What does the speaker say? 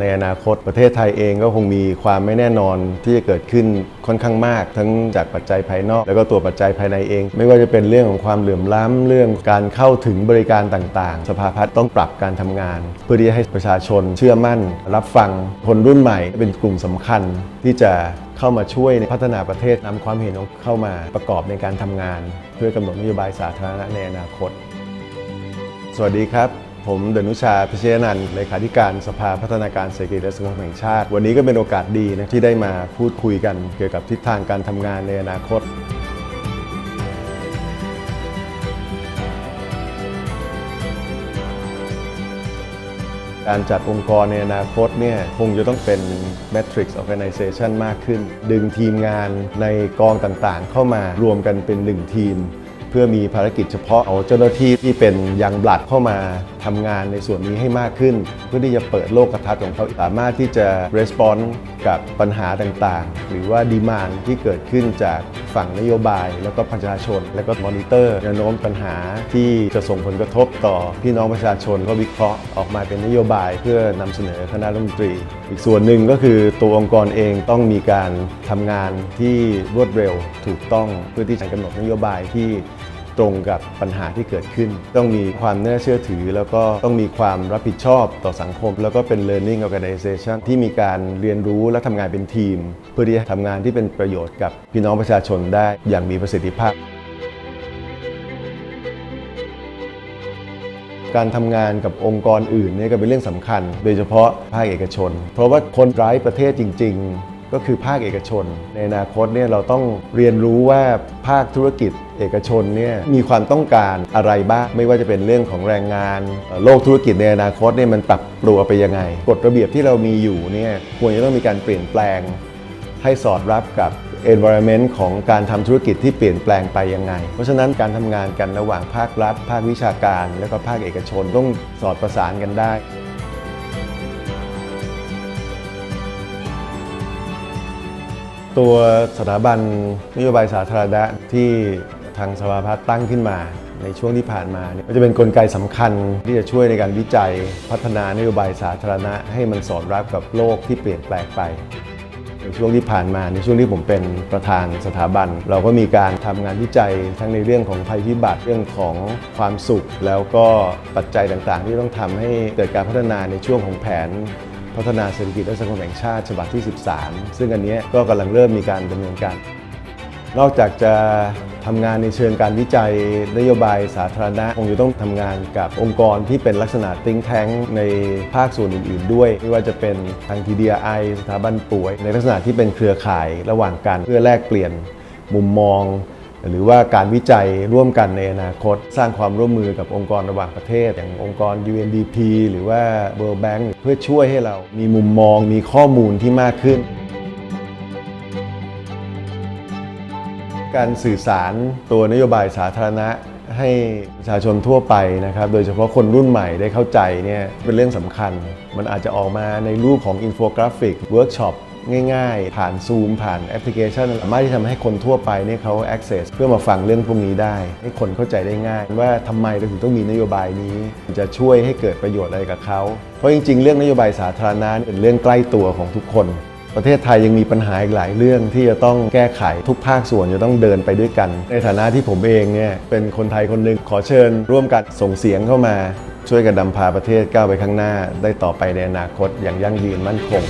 ในอนาคตประเทศไทยเองก็คงมีความไม่แน่นอนที่จะเกิดขึ้นค่อนข้างมาก ทั้งจากปัจจัยภายนอก แล้วก็ตัวปัจจัยภายในเอง ไม่ว่าจะเป็นเรื่องของความเหลื่อมล้ำเรื่องการเข้าถึงบริการต่าง ๆ สภาพัฒน์ต้องปรับการทำงาน เพื่อที่จะให้ประชาชนเชื่อมั่น รับฟังคนรุ่นใหม่ เป็นกลุ่มสำคัญที่จะเข้ามาช่วยในพัฒนาประเทศนำความเห็นของเข้ามาประกอบในการทำงาน เพื่อกำหนดนโยบายสาธารณะในอนาคต สวัสดีครับ ผมเดนุชาพิเชยนันท์เลขาธิการสภาพัฒนาการเศรษฐกิจและสังคมแห่งชาติ วันนี้ก็เป็นโอกาสดีนะที่ได้มาพูดคุยกันเกี่ยวกับทิศทางการทำงานในอนาคต การจัดองค์กรในอนาคตเนี่ยคงจะต้องเป็น Matrix Organization มากขึ้น ดึงทีมงานในกองต่างๆ เข้ามารวมกันเป็นหนึ่งทีม เพื่อมีภารกิจเฉพาะเอาเจ้าหน้าที่ที่เป็นยังบลัดเข้ามาทำงานในส่วนนี้ให้มากขึ้น เพื่อที่จะเปิดโลกทัศน์ของเขาสามารถที่จะ response กับปัญหาต่างๆ หรือว่าดีมานที่เกิดขึ้นจากฝั่งนโยบาย แล้วก็ประชาชน แล้วก็มอนิเตอร์แนวโน้มปัญหาที่จะส่งผลกระทบต่อพี่น้องประชาชนก็วิเคราะห์ออกมาเป็นนโยบาย เพื่อนำเสนอคณะรัฐมนตรี อีกส่วนหนึ่งก็คือตัวองค์กรเองต้องมีการทำงานที่รวดเร็วถูกต้องเพื่อที่จะกำหนดนโยบายที่ ตรงกับปัญหาที่เกิดขึ้น ต้องมีความน่าเชื่อถือ แล้วก็ต้องมีความรับผิดชอบต่อสังคม แล้วก็เป็น learning organization ที่มีการเรียนรู้และทำงานเป็นทีม เพื่อที่จะทำงานที่เป็นประโยชน์กับพี่น้องประชาชนได้อย่างมีประสิทธิภาพการทำงานกับองค์กรอื่นเนี่ยก็เป็นเรื่องสำคัญ โดยเฉพาะภาคเอกชน เพราะว่าคนร้ายประเทศจริง ๆ ก็คือภาคเอกชน ในอนาคตเนี่ยเราต้องเรียนรู้ว่าภาคธุรกิจ เอกชนเนี่ยมีความต้องการอะไรบ้าง ไม่ว่าจะเป็นเรื่องของแรงงาน โลกธุรกิจในอนาคตเนี่ยมันปรับตัวไปยังไง กฎระเบียบที่เรามีอยู่เนี่ยควรจะต้องมีการเปลี่ยนแปลง ให้สอดรับกับ environment ของการทำธุรกิจที่เปลี่ยนแปลงไปยังไง เพราะฉะนั้นการทำงานกันระหว่างภาครัฐ ภาควิชาการ และก็ภาคเอกชนต้องสอดประสานกันได้ตัวสถาบันนโยบายสาธารณะที่ ทางสภาพัฒน์ตั้งขึ้นมา ในช่วงที่ผ่านมาเนี่ยก็จะเป็นนกลไกสำคัญที่จะช่วยในการวิจัยพัฒนานโยบายสาธารณะ ให้มันสอดรับกับโลกที่เปลี่ยนแปลงไปในช่วงที่ผ่านมาในช่วงที่ผมเป็นประธานสถาบัน เราก็มีการทำงานวิจัยทั้งในเรื่องของภัยพิบัติเรื่องของความสุข แล้วก็ปัจจัยต่างๆ ที่ต้องทำให้เกิดการพัฒนาในช่วงของแผน พัฒนาเศรษฐกิจและสังคมแห่งชาติฉบับที่ 13 ซึ่งอันนี้ก็กำลังเริ่มมีการดำเนินการ นอกจากจะ ทำงานในเชิงการวิจัยนโยบายสาธารณะคงจะต้องทำงานกับองค์กรที่เป็นลักษณะติ้งแท้งในภาคส่วนอื่น ๆ ด้วย ไม่ว่าจะเป็นทาง TDI สถาบันป่วย ในลักษณะที่เป็นเครือข่ายระหว่างกัน เพื่อแลกเปลี่ยนมุมมอง หรือว่าการวิจัยร่วมกันในอนาคต สร้างความร่วมมือกับองค์กรระหว่างประเทศ อย่างองค์กร UNDP หรือว่า World Bank เพื่อช่วยให้เรามีมุมมองมีข้อมูลที่มากขึ้น การสื่อสารตัวนโยบายสาธารณะให้ประชาชนทั่วไปนะครับ โดยเฉพาะคนรุ่นใหม่ได้เข้าใจเนี่ยเป็นเรื่องสำคัญ มันอาจจะออกมาในรูปของอินโฟกราฟิกเวิร์กช็อปง่ายๆ ผ่านซูมผ่านแอปพลิเคชันสามารถที่ทำให้คนทั่วไปเนี่ยเขา access เพื่อมาฟังเรื่องพวกนี้ได้ ให้คนเข้าใจได้ง่าย ว่าทำไมเราถึงต้องมีนโยบายนี้ จะช่วยให้เกิดประโยชน์อะไรกับเขา เพราะจริงๆ เรื่องนโยบายสาธารณะเป็นเรื่องใกล้ตัวของทุกคน ประเทศไทยยังมีปัญหาอีกหลายเรื่องที่จะต้องแก้ไขทุกภาคส่วนจะต้องเดินไปด้วยกัน ในฐานะที่ผมเองเนี่ยเป็นคนไทยคนหนึ่งขอเชิญ ร่วมกันส่งเสียงเข้ามา ช่วยกันนำพาประเทศก้าวไปข้างหน้า ได้ต่อไปในอนาคตอย่างยั่งยืนมั่นคง